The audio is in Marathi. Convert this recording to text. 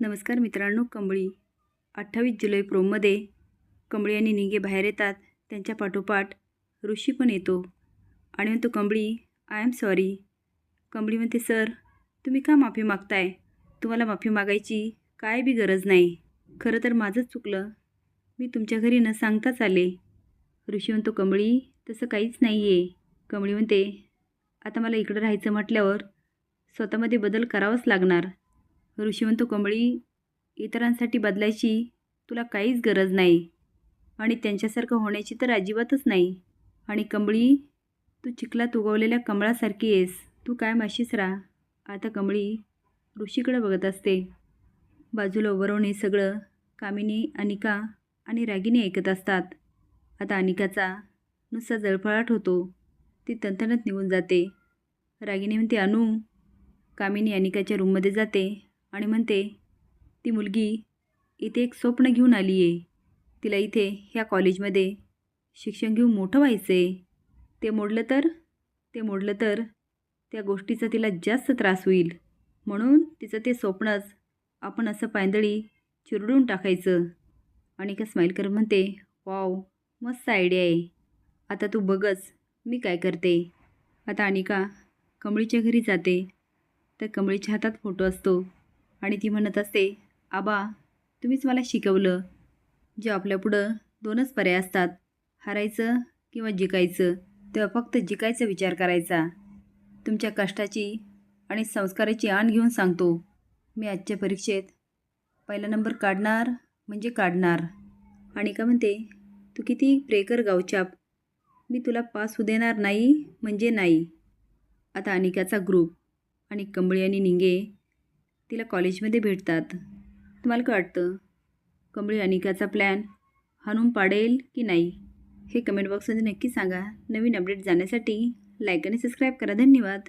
नमस्कार मित्रांनो कंबळी. अठ्ठावीस जुलै प्रोममध्ये कंबळी आणि निंगे बाहेर येतात. त्यांच्या पाठोपाठ ऋषी पण येतो. आणि म्हणतो Kambli I am sorry Kambli म्हणते सर तुम्ही का माफी मागताय? तुम्हाला माफी मागायची काय बी गरज नाही. खरं तर माझंच चुकलं. मी तुमच्या घरी न सांगताच आले. ऋषी म्हणतो कंबळी तसं काहीच नाही आहे कंबळी म्हणते आता मला इकडं राहायचं म्हटल्यावर स्वतःमध्ये बदल करावाच लागणार. ऋषी म्हणतो कंबळी इतरांसाठी बदलायची तुला काहीच गरज नाही. आणि त्यांच्यासारखं होण्याची तर अजिबातच नाही. आणि कंबळी तू चिखलात उगवलेल्या कमळासारखी आहेस. तू काय माशीस राहा आता कंबळी ऋषीकडे बघत असते. बाजूला उभं राहून हे सगळं कामिनी अनिका आणि रागिनी ऐकत असतात. आता अनिकाचा नुसता जळफळाट होतो. ती तंतनत निघून जाते. रागिनी म्हणते अनु कामिनी अनिकाच्या रूममध्ये जाते. आणि म्हणते ती मुलगी इथे एक स्वप्न घेऊन आली आहे तिला इथे ह्या कॉलेजमध्ये शिक्षण घेऊन मोठं व्हायचं आहे ते मोडलं तर ते मोडलं तर त्या गोष्टीचा तिला जास्त त्रास होईल. म्हणून तिचं ते स्वप्नच आपण असं पायंदळी चिरडून टाकायचं. आणि का स्माईल कर म्हणते वाव मस्त आयडिया आहे. आता तू बघच मी काय करते. आता अनिका कमळीच्या घरी जाते. तर कमळीच्या हातात फोटो असतो. आणि ती म्हणत असते आबा तुम्हीच मला शिकवलं. जे आपल्यापुढं दोनच पर्याय असतात. हारायचं किंवा जिकायचं तेव्हा फक्त जिकायचा विचार करायचा. तुमच्या कष्टाची आणि संस्काराची आण घेऊन सांगतो. मी आजच्या परीक्षेत पहिला नंबर काढणार म्हणजे काढणार. आणि का म्हणते तू किती प्रेकर गावछाप. मी तुला पास होऊ देणार नाही म्हणजे नाही. आता अनिकाचा ग्रुप आणि कंबळी आणि निंगे तिला कॉलेजमध्ये भेटतात. तुम्हाला काय वाटतं? कमळी अनिकाचा प्लॅन हाणून पाडेल की नाही? हे कमेंट बॉक्समध्ये नक्की सांगा. नवीन अपडेट जाण्यासाठी लाईक आणि सबस्क्राईब करा. धन्यवाद.